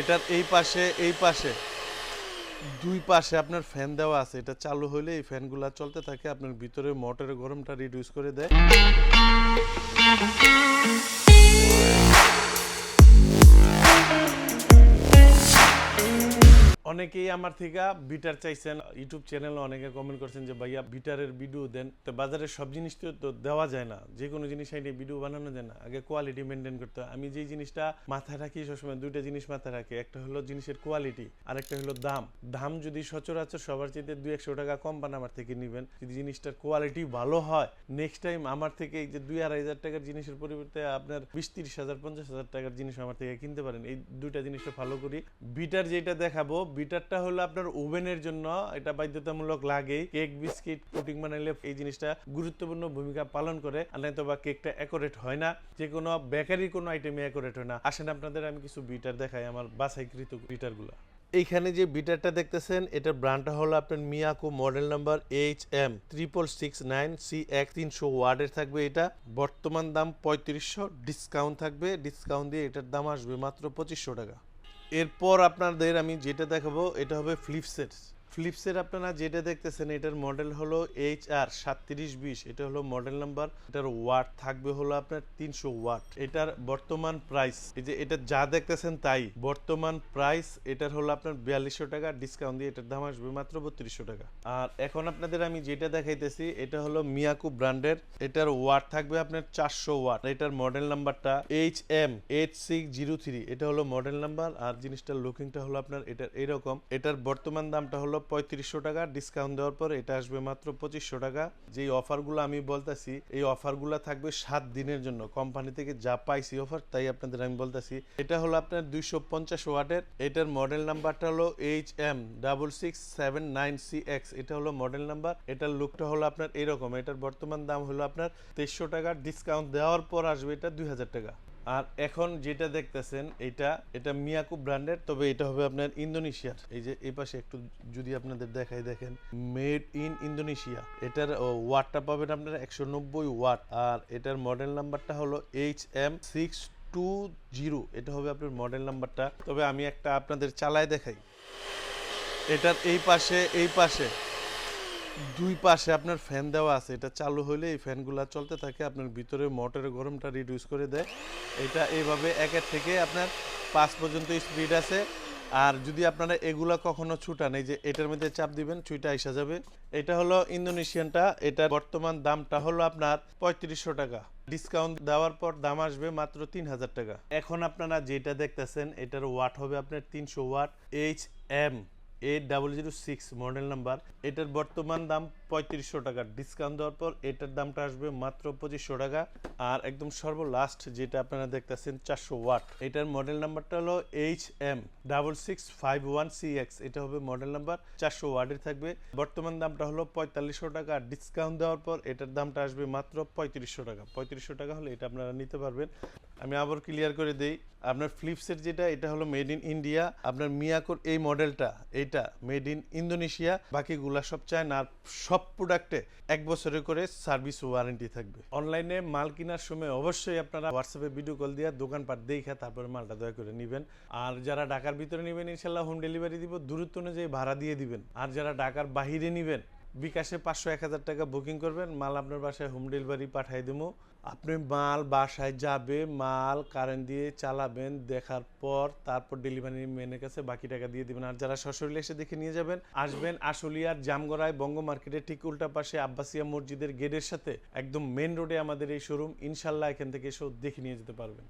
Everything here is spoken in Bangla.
এটার এই পাশে এই পাশে। দুই পাশে আপনার ফ্যান দেওয়া আছে। এটা চালু হইলে এই ফ্যানগুলো চলতে থাকে, আপনার ভিতরে মোটরের গরমটা রিডিউস করে দেয়। অনেকেই আমার থেকে বিটার চাইছেন। ইউটিউব চ্যানেলে অনেকে কমেন্ট করছেন যে, ভাইয়া বিটারের ভিডিও দেন। তো বাজারে সব জিনিস তো দেওয়া যায় না। যে কোনো জিনিস আইনে ভিডিও বানানো যায় না। আগে কোয়ালিটি মেনটেন করতে হয়। আমি যেই জিনিসটা মাথায় রাখি সবসময় দুইটা জিনিস মাথায় রাখি। একটা হলো জিনিসের কোয়ালিটি আর একটা হলো দাম। দাম যদি সচরাচর সবার চাইতে দুই একশো টাকা কম পান আমার থেকে নেবেন। যদি জিনিসটার কোয়ালিটি ভালো হয় নেক্সট টাইম আমার থেকে এই যে দুই আড়াই হাজার টাকার জিনিসের পরিবর্তে আপনার বিশ তিরিশ হাজার, পঞ্চাশ হাজার টাকার জিনিস আমার থেকে কিনতে পারেন। এই দুইটা জিনিসটা ভালো করি। বিটার যেটা দেখাবো বিটারটা হলো আপনার ওভেনের জন্য। এটা বাধ্যতামূলক লাগেই। কেক, বিস্কিট পুটিং বানাইলে এই জিনিসটা গুরুত্বপূর্ণ ভূমিকা পালন করে। নয়তো বা কেকটা অ্যাকোরেট হয় না। যে কোনো বেকারি কোনো আইটেমে অ্যাকোরেট হয় না। আসেন আপনাদের আমি কিছু বিটার দেখাই আমার বাছাইকৃত বিটারগুলো। এইখানে যে বিটারটা দেখতেছেন, এটার ব্র্যান্ডটা হলো আপনার Miyako model number H M triple six nine C এক তিনশো ওয়ার্ডের থাকবে এটা। বর্তমান দাম পঁয়ত্রিশশো ডিসকাউন্ট থাকবে। ডিসকাউন্ট দিয়ে এটার দাম আসবে মাত্র পঁচিশশো টাকা। এরপর আপনাদের আমি যেটা দেখাবো এটা হবে ফ্লিপসেট ফ্লিপসের আপনারা যেটা দেখতেছেন, এটার মডেল হলো এইচ আর সাতত্রিশ বিশ, এটা হলো মডেল নাম্বার এটার ওয়াট থাকবে হলো আপনার তিনশো ওয়াট এটার বর্তমান প্রাইস এই যে এটা যা দেখতেছেন তাই। বর্তমান প্রাইস এটার হলো আপনার বিয়াল্লিশশো টাকা ডিসকাউন্ট দিয়ে এটার দাম আসবে মাত্র বত্রিশশো টাকা। আর এখন আপনাদের আমি যেটা দেখাইতেছি, এটা হলো মিয়াকু ব্র্যান্ডের এটার ওয়াট থাকবে আপনার চারশো ওয়াট এটার মডেল নাম্বারটা H M eight six zero three এটা হলো মডেল নাম্বার আর জিনিসটার লুকিংটা হলো আপনার এটার এরকম। এটার বর্তমান দামটা হলো পঁয়ত্রিশশো টাকা ডিসকাউন্ট দেওয়ার পর এটা আসবে মাত্র পঁচিশশো টাকা। যেই অফারগুলো আমি বলতেছি, এই অফারগুলো থাকবে সাত দিনের জন্য। কোম্পানি থেকে যা পাইছি অফার তাই আপনাদের আমি বলতেছি। এটা হলো আপনার দুইশো পঞ্চাশ ওয়াটের, এটার মডেল নাম্বারটা হলো H M double six seven nine C X এটা হলো মডেল নাম্বার এটার লুকটা হলো আপনার এরকম। এটার বর্তমান দাম হলো আপনার তেইশশো টাকা ডিসকাউন্ট দেওয়ার পর আসবে এটা দুই হাজার টাকা। আর এখন যেটা দেখতেছেন, এটা এটা মিয়াকু ব্র্যান্ডের, তবে এটা হবে আপনার ইন্দোনেশিয়ার। এই যে এই পাশে একটু যদি আপনাদের দেখাই দেখেন, মেড ইন ইন্দোনেশিয়া। এটার ওয়াটটা পাবেন আপনার একশো নব্বই ওয়াট। আর এটার মডেল নাম্বারটা হলো H M six two zero. এটা হবে আপনার মডেল নাম্বারটা। তবে আমি একটা আপনাদের চালায় দেখাই। এটার এই পাশে এই পাশে। দুই পাশে আপনার ফ্যান দেওয়া আছে, এটা চালু হলে এই ফ্যানগুলো চলতে থাকে, আপনার ভিতরে মোটরের গরমটা রিডিউস করে দেয়। এটা এইভাবে একের থেকে আপনার পাঁচ পর্যন্ত স্পিড আছে। আর যদি আপনারা এগুলা কখনো ছুটান, এই যে এটার মধ্যে চাপ দিবেন, ছুইটা আইসা যাবে। এটা হলো ইন্দোনেশিয়ানটা এটা বর্তমান দামটা হলো আপনার পঁয়ত্রিশশো টাকা। ডিসকাউন্ট দেওয়ার পর দাম আসবে মাত্র তিন হাজার টাকা। এখন আপনারা যেটা দেখতেছেন, এটার ওয়াট হবে আপনার তিনশো watt H M eight double zero six model number এটার বর্তমান দাম পঁয়ত্রিশশো টাকা। ডিসকাউন্ট দেওয়ার পর এটার দামটা আসবে মাত্র পঁচিশশো টাকা। আর একদম সর্বলাস্ট যেটা আপনারা দেখতেছেন চারশো ওয়াট, এটার মডেল নাম্বারটা হলো H M double six five one C X এটা হবে মডেল নাম্বার চারশো ওয়াটের থাকবে। বর্তমান দামটা হলো পঁয়তাল্লিশশো টাকা। ডিসকাউন্ট দেওয়ার পর এটার দামটা আসবে মাত্র পঁয়ত্রিশশো টাকা। পঁয়ত্রিশশো টাকা হলে এটা আপনারা নিতে পারবেন। আমি আবার ক্লিয়ার করে দেই, আপনার ফ্লিপসের যেটা, এটা হলো মেড ইন ইন্ডিয়া আপনার মিয়াকোর এই মডেলটা এইটা মেড ইন ইন্দোনেশিয়া বাকিগুলা সব চায়না, আর সব প্রোডাক্টে এক বছরের করে সার্ভিস ওয়ারেন্টি থাকবে। অনলাইনে মাল কেনার সময় অবশ্যই আপনারা হোয়াটসঅ্যাপে ভিডিও কল দিয়ে দোকানপাট দেখে তারপরে মালটা দয়া করে নেবেন। আর যারা ঢাকার ভিতরে নেবেন, ইনশাল্লাহ হোম ডেলিভারি দিব, দূরত্ব অনুযায়ী ভাড়া দিয়ে দিবেন। আর যারা ঢাকার বাহিরে নেবেন বিকাশে পাঁচশো এক হাজার টাকা বুকিং করবেন, মাল আপনার বাসায় হোম ডেলিভারি পাঠাই দেবো। আপনি মাল বাসায় যাবে, মাল কারেন্ট দিয়ে চালাবেন, দেখার পর তারপর ডেলিভারি ম্যানের কাছে বাকি টাকা দিয়ে দিবেন। আর যারা সশরীরে এসে দেখে নিয়ে যাবেন, আসবেন আশুলিয়ার জামগড়ায় বঙ্গ মার্কেটের ঠিক উল্টা পাশে আব্বাসিয়া মসজিদের গেটের সাথে, একদম মেন রোডে আমাদের এই শোরুম ইনশাল্লাহ এখান থেকে এসেও দেখে নিয়ে যেতে পারবেন।